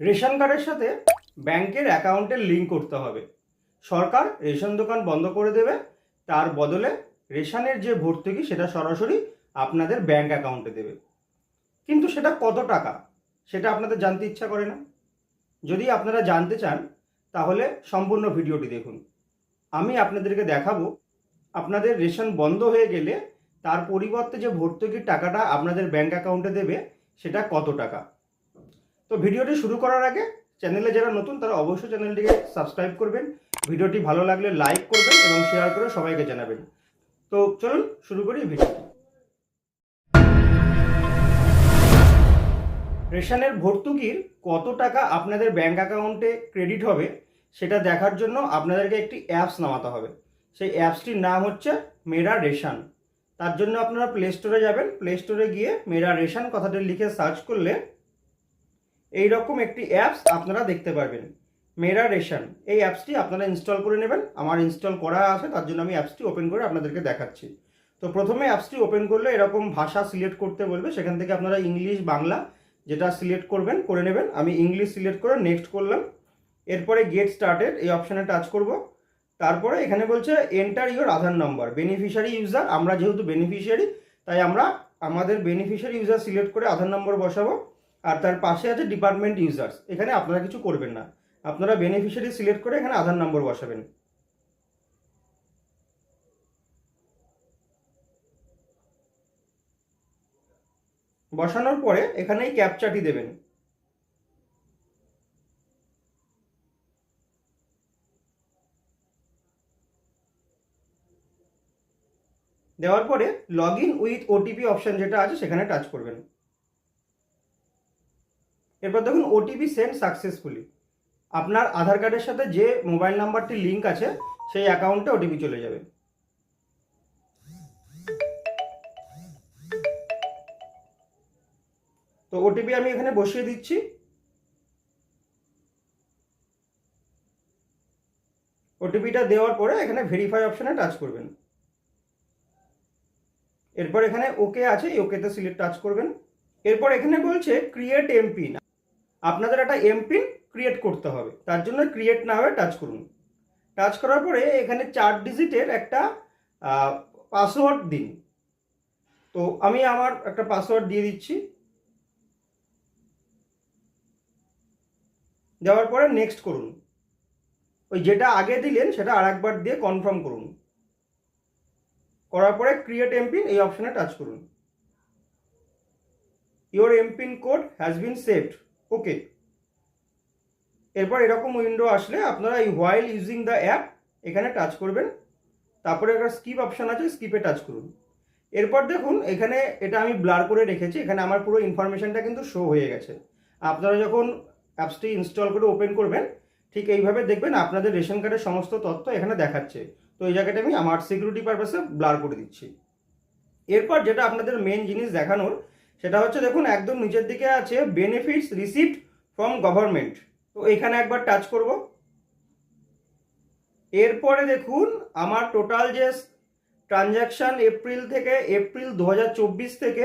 Ration কার্ডের সাথে ব্যাংকের অ্যাকাউন্টের লিঙ্ক করতে হবে। সরকার রেশন দোকান বন্ধ করে দেবে, তার বদলে রেশনের যে ভর্তুকি সেটা সরাসরি আপনাদের ব্যাংক অ্যাকাউন্টে দেবে। কিন্তু সেটা কত টাকা, সেটা আপনাদের জানতে ইচ্ছা করে না। যদি আপনারা জানতে চান, তাহলে সম্পূর্ণ ভিডিওটি দেখুন। আমি আপনাদেরকে দেখাবো, আপনাদের রেশন বন্ধ হয়ে গেলে তার পরিবর্তে যে ভর্তুকির টাকাটা আপনাদের ব্যাংক অ্যাকাউন্টে দেবে, সেটা কত টাকা। তো ভিডিওটি শুরু করার আগে চ্যানেলে যারা নতুন, তারা অবশ্যই চ্যানেলটিকে সাবস্ক্রাইব করবেন। ভিডিওটি ভালো লাগলে লাইক করবেন এবং শেয়ার করে সবাইকে জানাবেন। তো চলুন শুরু করি ভিডিওটি। রেশনের ভর্তুকির কত টাকা আপনাদের ব্যাঙ্ক অ্যাকাউন্টে ক্রেডিট হবে, সেটা দেখার জন্য আপনাদেরকে একটি অ্যাপস নামাতে হবে। সেই অ্যাপসটির নাম হচ্ছে মেরা রেশন। তার জন্য আপনারা প্লে স্টোরে যাবেন। প্লে স্টোরে গিয়ে মেরা রেশন কথাটি লিখে সার্চ করলে এই রকম একটি অ্যাপস আপনারা দেখতে পারবেন। মেরা রেশন, এই অ্যাপসটি আপনারা ইনস্টল করে নেবেন। আমার ইনস্টল করা আছে, তার জন্য আমি অ্যাপসটি ওপেন করে আপনাদেরকে দেখাচ্ছি। তো প্রথমে অ্যাপসটি ওপেন করলে এরকম ভাষা সিলেক্ট করতে বলবে। সেখান থেকে আপনারা ইংলিশ, বাংলা যেটা সিলেক্ট করবেন, করে নেবেন। আমি ইংলিশ সিলেক্ট করে নেক্সট করলাম। এরপরে গেট স্টার্টেড এই অপশানে টাচ করব। তারপরে এখানে বলছে enter your Aadhaar number beneficiary user আমরা যেহেতু বেনিফিশিয়ারি তাই আমরা আমাদের বেনিফিশিয়ারি ইউজার সিলেক্ট করে আধার নম্বর বসাবো। আর তার পাশে আছে ডিপার্টমেন্ট ইউজার্স এখানে আপনারা কিছু করবেন না। আপনারা বেনিফিশিয়ারি সিলেক্ট করে এখানে আধার নম্বর বসাবেন। বসানোর পরে এখানে এই ক্যাপচাটি দেবেন। দেওয়ার পরে log in with OTP option যেটা আছে সেখানে টাচ করবেন। এরপর দেখুন ওটিপি সেন্ড সাকসেসফুলি আপনার আধার কার্ডের সাথে যে মোবাইল নাম্বারটি লিঙ্ক আছে, সেই অ্যাকাউন্টে ওটিপি চলে যাবে। তো ওটিপি আমি এখানে বসিয়ে দিচ্ছি। ওটিপিটা দেওয়ার পরে এখানে ভেরিফাই অপশানে টাচ করবেন। এরপর এখানে ওকে আছে, এই ওকেতে সিলেক্ট টাচ করবেন। এরপর এখানে বলছে ক্রিয়েট এমপিন আপনাদের একটা এমপিন ক্রিয়েট করতে হবে। তার জন্য ক্রিয়েট না হয়ে টাচ করুন। টাচ করার পরে এখানে চার ডিজিটের একটা পাসওয়ার্ড দিন। তো আমি আমার একটা পাসওয়ার্ড দিয়ে দিচ্ছি। দেওয়ার পরে নেক্সট করুন। ওই যেটা আগে দিলেন সেটা আরেকবার দিয়ে কনফার্ম করুন। করার পরে ক্রিয়েট এমপিন এই অপশানে টাচ করুন। Your MPIN code has been saved okay এরপর এরকম উইন্ডো আসলে আপনারা এই হোয়াইল ইউজিং দ্য অ্যাপ এখানে টাচ করবেন। তারপরে একটা স্কিপ অপশান আছে স্কিপে টাচ করুন। এরপর দেখুন, এখানে এটা আমি ব্লার করে রেখেছি। এখানে আমার পুরো ইনফরমেশনটা কিন্তু শো হয়ে গেছে। আপনারা যখন অ্যাপসটি ইনস্টল করে ওপেন করবেন, ঠিক এইভাবে দেখবেন আপনাদের রেশন কার্ডের সমস্ত তথ্য এখানে দেখাচ্ছে। তো এই জায়গাটা আমি আমার সিকিউরিটি পারপাসে ব্লার করে দিচ্ছি। এরপর যেটা আপনাদের মেন জিনিস দেখানোর সেটা হচ্ছে দেখুন, একদম নিচের দিকে আছে বেনিফিটস রিসিভড ফ্রম গভর্নমেন্ট তো এখানে একবার টাচ করব। এরপরে দেখুন, আমার টোটাল যে ট্রানজ্যাকশান এপ্রিল থেকে এপ্রিল দু হাজার চব্বিশ থেকে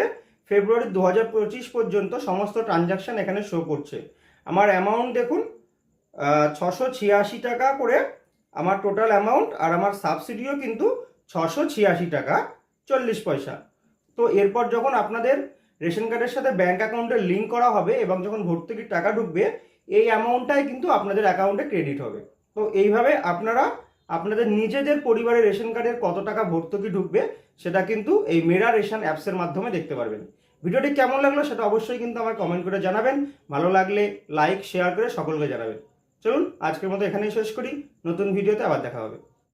ফেব্রুয়ারি দু হাজার পঁচিশ পর্যন্ত সমস্ত ট্রানজ্যাকশান এখানে শো করছে। আমার অ্যামাউন্ট দেখুন ছশো ছিয়াশি টাকা করে আমার টোটাল অ্যামাউন্ট আর আমার সাবসিডিও কিন্তু ছশো ছিয়াশি টাকা, চল্লিশ পয়সা। তো এরপর যখন আপনাদের রেশন কার্ডের সাথে ব্যাঙ্ক অ্যাকাউন্টে লিঙ্ক করা হবে এবং যখন ভর্তুকির টাকা ঢুকবে, এই অ্যামাউন্টটাই কিন্তু আপনাদের অ্যাকাউন্টে ক্রেডিট হবে। তো এইভাবে আপনারা, আপনাদের নিজেদের পরিবারের রেশন কার্ডের কত টাকা ভর্তুকি ঢুকবে, সেটা কিন্তু এই মেরা রেশন অ্যাপসের মাধ্যমে দেখতে পারবেন। ভিডিওটি কেমন লাগল সেটা অবশ্যই কিন্তু আমার কমেন্ট করে জানাবেন। ভালো লাগলে লাইক শেয়ার করে সকলকে জানাবেন। চলুন, আজকের মতো এখানেই শেষ করি। নতুন ভিডিওতে আবার দেখা হবে।